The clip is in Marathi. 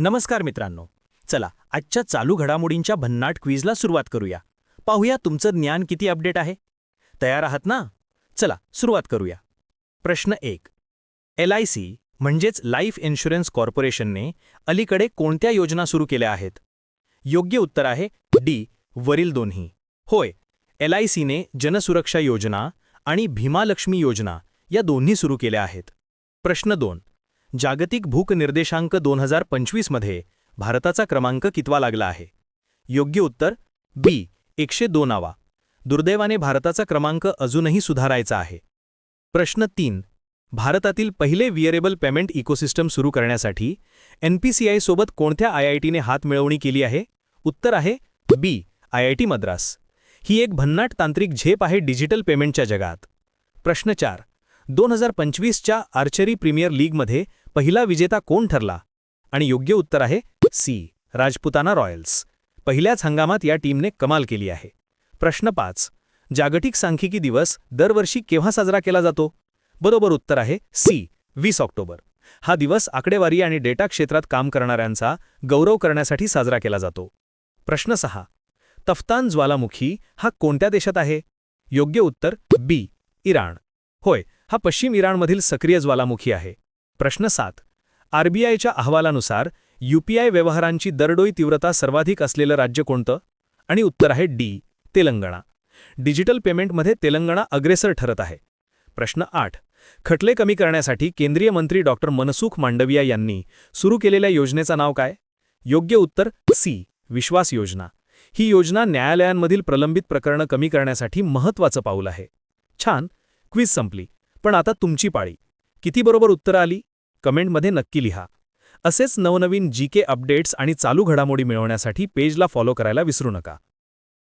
नमस्कार मित्रांनो. चला आजच्या चालू घडामोडींच्या भन्नाट क्विजला सुरुवात करूया. पाहूया तुमचं ज्ञान किती अपडेट आहे. तयार आहात ना? चला सुरुवात करूया. प्रश्न एक. एल आय सी म्हणजेच लाईफ इन्शुरन्स कॉर्पोरेशनने अलीकडे कोणत्या योजना सुरू केल्या आहेत? योग्य उत्तर आहे डी वरील दोन्ही. होय एल आय सीने जनसुरक्षा योजना आणि भीमालक्ष्मी योजना या दोन्ही सुरू केल्या आहेत. प्रश्न दोन. जागतिक भूक निर्देशांक दोन हजार पंचवीसमध्ये भारताचा क्रमांक कितवा लागला आहे? योग्य उत्तर बी एकशे दोनावा. दुर्दैवाने भारताचा क्रमांक अजूनही सुधारायचा आहे. प्रश्न तीन भारतातील पहिले वियरेबल पेमेंट इकोसिस्टम सुरू करण्यासाठी एनपीसीआय सोबत कोणत्या आयआयटीने हात मिळवणी केली आहे? उत्तर आहे बी आयआयटी मद्रास. ही एक भन्नाट तांत्रिक झेप आहे डिजिटल पेमेंटच्या जगात. प्रश्न चार दोन हजार पंचवीसच्या आर्चरी प्रीमियर लीगमध्ये पहिला विजेता कोण ठरला? आणि योग्य उत्तर आहे सी. राजपुताना रॉयल्स. पहिल्याच हंगामात या टीमने कमाल केली आहे. प्रश्न पाच. जागतिक सांख्यिकी दिवस दरवर्षी केव्हा साजरा केला जातो? बरोबर उत्तर आहे सी. वीस ऑक्टोबर. हा दिवस आकडेवारी आणि डेटा क्षेत्रात काम करणाऱ्यांचा गौरव करण्यासाठी साजरा केला जातो. प्रश्न सहा. तफ्तान ज्वालामुखी हा कोणत्या देशात आहे? योग्य उत्तर बी. इराण. होय हा पश्चिम इराणमधील सक्रिय ज्वालामुखी आहे. प्रश्न सात. आरबीआयच्या अहवालानुसार यूपीआय व्यवहारांची दरडोई तीव्रता सर्वाधिक असलेलं राज्य कोणतं? आणि उत्तर आहे डी तेलंगणा. डिजिटल पेमेंटमध्ये तेलंगणा अग्रेसर ठरत आहे. प्रश्न आठ. खटले कमी करण्यासाठी केंद्रीय मंत्री डॉक्टर मनसुख मांडविया यांनी सुरू केलेल्या योजनेचं नाव काय? योग्य उत्तर सी विश्वास योजना. ही योजना न्यायालयांमधील प्रलंबित प्रकरणं कमी करण्यासाठी महत्त्वाचं पाऊल आहे. छान. क्विज संपली. पण आता तुमची पाळी. किती बरोबर उत्तरं आली? कमेंटमध्ये नक्की लिहा. असेच नवनवीन जी के अपडेट्स आणि चालू घडामोडी मिळवण्यासाठी पेजला फॉलो करायला विसरू नका.